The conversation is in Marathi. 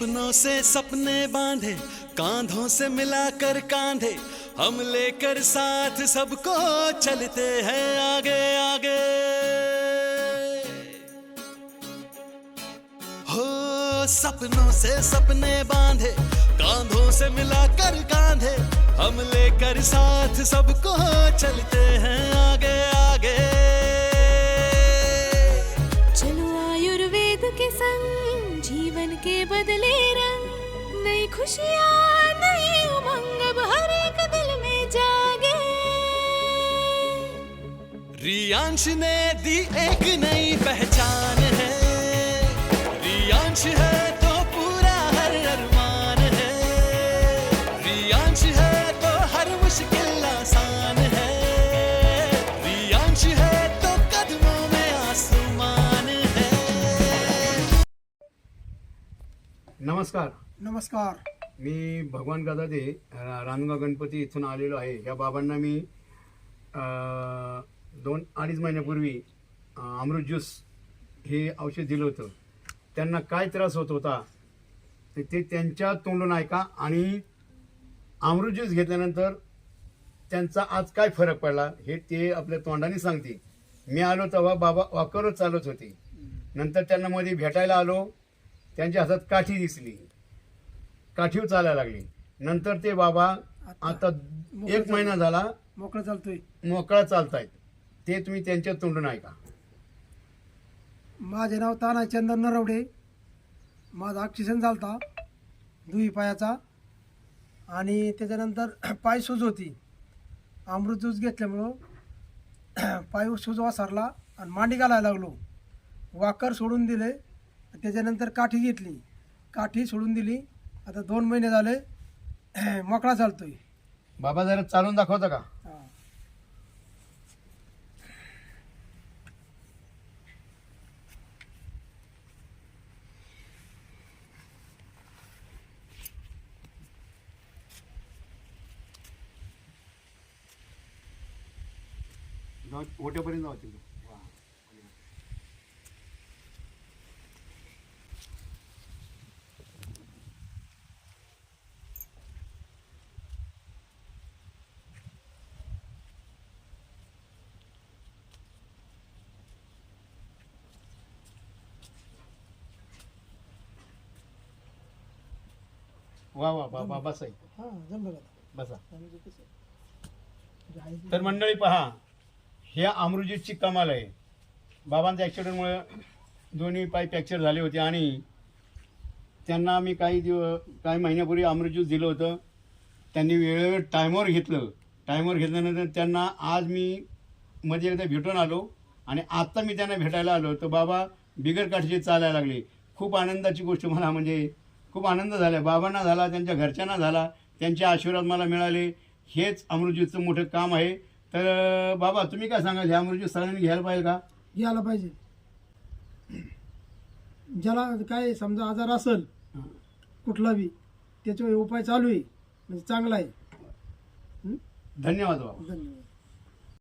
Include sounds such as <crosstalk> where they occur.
सपनों से सपने बांधे, कांधों से मिलाकर कांधे। हम लेकर साथ सबको चलते हैं आगे आगे। हो, सपनों से सपने बांधे, कांधों से मिलाकर कांधे। हम लेकर साथ सबको चलते हैं आगे आगे। चलो आयुर्वेद के संग जीवन के बदले रंग नई खुशियाँ नई उमंग अब हर एक दिल में जागे। रियांश ने दी एक नई पहचान है। रियांश है तो पूरा हर अरमान है। रियांश है नमस्कार. नमस्कार. मी भगवान गदादे रानगा गणपती इथून आलेलो आहे. या बाबांना मी अ, दोन अडीच महिन्यापूर्वी अ, अमृत ज्यूस हे औषध दिलं होतं. त्यांना काय त्रास होत होता ते ते त्यांच्या तोंडून ऐका आणि अमृत ज्यूस घेतल्यानंतर त्यांचा आज काय फरक पडला हे ते आपल्या तोंडाने सांगते मी आलो तेव्हा बाबा वाकरच चालत होते. नंतर त्यांना मध्ये भेटायला आलो. त्यांच्या हातात काठी दिसली. काठीव चालायला लागली. नंतर ते बाबा आता एक महिना झाला. मोकळा चालतोय. मोकळा चालतायत. ते तुम्ही त्यांच्या तोंडून ऐका. माझे नाव ताना चंदन नरवडे. माझा ऑक्सिजन झालता दुई पायाचा. आणि त्याच्यानंतर <clears throat> पाय सूज होती. अमृत ज्यूस घेतल्यामुळं <clears throat> पाय सूज वासारला आणि मांडी घालायला लागलो. वाकर सोडून दिले. त्याच्यानंतर काठी घेतली काठी सोडून दिली आता दोन महिने झाले <clears throat> मोकळा चालतोय बाबा जरा चालून दाखवता का हा. जाऊ- ओट्यापर्यंत जाऊ तिकडं. वा. वा वा वा बसा इथं. हा जमलं का बसा. म्हणजे कसं आहे. तर मंडळी पहा हे अमृतजीतची कमाल आहे. बाबांच्या ॲक्सिडेंटमुळे दोन्ही पाय फ्रॅक्चर झाले होते आणि त्यांना मी काही दिव काही महिन्यापूर्वी अमृत ज्यूस दिलं होतं. त्यांनी वेळेवर टायमवर घेतलं. टायमवर घेतल्यानंतर त्यांना आज मी मध्ये एकदा भेटून आलो आणि आत्ता मी त्यांना भेटायला आलो. तर बाबा बिगर काठीचे चालायला लागले. खूप आनंदाची गोष्ट मला म्हणजे खूप आनंद झाला. बाबांना झाला त्यांच्या घरच्यांना झाला त्यांचे आशीर्वाद मला मिळाले. हेच अमृतज्यूसचं मोठं काम आहे. तर बाबा तुम्ही काय सांगाल? हे अमृतज्यूस सगळ्यांनी घ्यायला पाहिजे का? घ्यायला पाहिजे. ज्याला काय समजा आजार असेल कुठला बी त्याच्यावर उपाय चालू आहे. म्हणजे चांगला आहे. धन्यवाद बाबा. धन्यवाद.